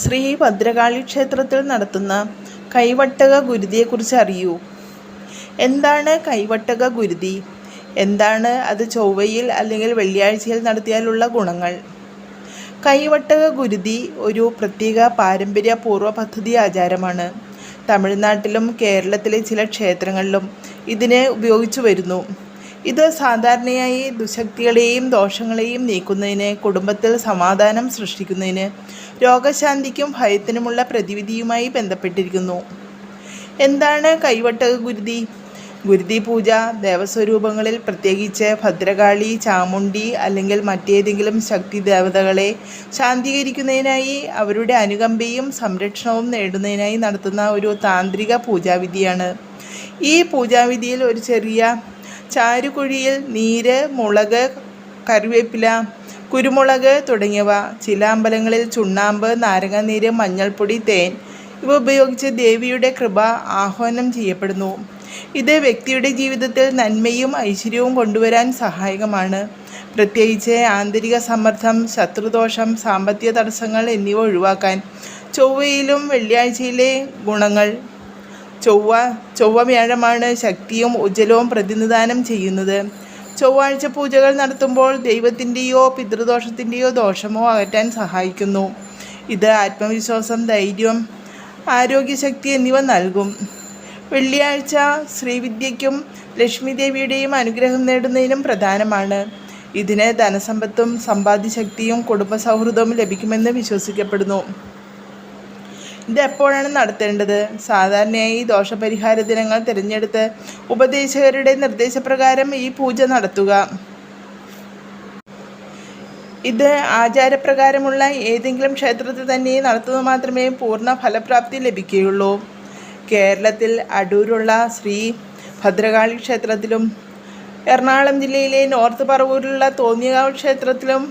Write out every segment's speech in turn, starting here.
ശ്രീ ഭദ്രകാളി ക്ഷേത്രത്തിൽ നടത്തുന്ന കൈവട്ടക ഗുരുതിയെക്കുറിച്ച് അറിയൂ. എന്താണ് കൈവട്ടക ഗുരുതി? എന്താണ് അത് ചൊവ്വയിൽ അല്ലെങ്കിൽ വെള്ളിയാഴ്ചയിൽ നടത്തിയാലുള്ള ഗുണങ്ങൾ? കൈവട്ടക ഗുരുതി ഒരു പ്രത്യേക പാരമ്പര്യപൂർവ പദ്ധതി ആചാരമാണ്. തമിഴ്നാട്ടിലും കേരളത്തിലെ ചില ക്ഷേത്രങ്ങളിലും ഇതിനെ ഉപയോഗിച്ചു വരുന്നു. ഇത് സാധാരണയായി ദുശക്തികളെയും ദോഷങ്ങളെയും നീക്കുന്നതിന് കുടുംബത്തിൽ സമാധാനം സൃഷ്ടിക്കുന്നതിന് രോഗശാന്തിക്കും ഭയത്തിനുമുള്ള പ്രതിവിധിയുമായി ബന്ധപ്പെട്ടിരിക്കുന്നു. എന്താണ് കൈവട്ടക ഗുരുതി? ഗുരുതി പൂജ ദേവസ്വരൂപങ്ങളിൽ പ്രത്യേകിച്ച് ഭദ്രകാളി ചാമുണ്ടി അല്ലെങ്കിൽ മറ്റേതെങ്കിലും ശക്തി ദേവതകളെ ശാന്തീകരിക്കുന്നതിനായി അവരുടെ അനുകമ്പയും സംരക്ഷണവും നേടുന്നതിനായി നടത്തുന്ന ഒരു താന്ത്രിക പൂജാവിധിയാണ്. ഈ പൂജാവിധിയിൽ ഒരു ചെറിയ ചാരുകുഴിയിൽ നീര് മുളക് കറിവേപ്പില കുരുമുളക് തുടങ്ങിയവ ചില അമ്പലങ്ങളിൽ ചുണ്ണാമ്പ് നാരങ്ങാനീര് മഞ്ഞൾപ്പൊടി തേൻ ഇവ ഉപയോഗിച്ച് ദേവിയുടെ കൃപ ആഹ്വാനം ചെയ്യപ്പെടുന്നു. ഇത് വ്യക്തിയുടെ ജീവിതത്തിൽ നന്മയും ഐശ്വര്യവും കൊണ്ടുവരാൻ സഹായകമാണ്. പ്രത്യേകിച്ച് ആന്തരിക സമ്മർദ്ദം ശത്രുദോഷം സാമ്പത്തിക തടസ്സങ്ങൾ എന്നിവ ഒഴിവാക്കാൻ ചൊവ്വയിലും വെള്ളിയാഴ്ചയിലെ ഗുണങ്ങൾ ചൊവ്വ ചൊവ്വ വ്യാഴമാണ് ശക്തിയും ഉജ്ജലവും പ്രതിനിധാനം ചെയ്യുന്നത്. ചൊവ്വാഴ്ച പൂജകൾ നടത്തുമ്പോൾ ദൈവത്തിന്റെയോ പിതൃദോഷത്തിന്റെയോ ദോഷമോ അകറ്റാൻ സഹായിക്കുന്നു. ഇത് ആത്മവിശ്വാസം ധൈര്യം ആരോഗ്യശക്തി എന്നിവ നൽകും. വെള്ളിയാഴ്ച ശ്രീവിദ്യയ്ക്കും ലക്ഷ്മിദേവിയുടെയും അനുഗ്രഹം നേടുന്നതിനും പ്രധാനമാണ്. ഇതിന് ധനസമ്പത്തും സമ്പാദ്യശക്തിയും കുടുംബ സൗഹൃദവും ലഭിക്കുമെന്ന് വിശ്വസിക്കപ്പെടുന്നു. ഇത് എപ്പോഴാണ് നടത്തേണ്ടത്? സാധാരണയായി ദോഷപരിഹാര ദിനങ്ങൾ തിരഞ്ഞെടുത്ത് ഉപദേശകരുടെ നിർദ്ദേശപ്രകാരം ഈ പൂജ നടത്തുക. ഇത് ആചാരപ്രകാരമുള്ള ഏതെങ്കിലും ക്ഷേത്രത്തിൽ തന്നെ നടത്തുന്നത് മാത്രമേ പൂർണ ഫലപ്രാപ്തി ലഭിക്കുകയുള്ളൂ. കേരളത്തിൽ അടൂരുള്ള ശ്രീ ഭദ്രകാളി ക്ഷേത്രത്തിലും എറണാകുളം ജില്ലയിലെ നോർത്ത് പറവൂരിലുള്ള തോന്നിയകാവ് ക്ഷേത്രത്തിലും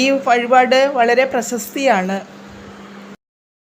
ഈ വഴിപാട് വളരെ പ്രശസ്തിയാണ്.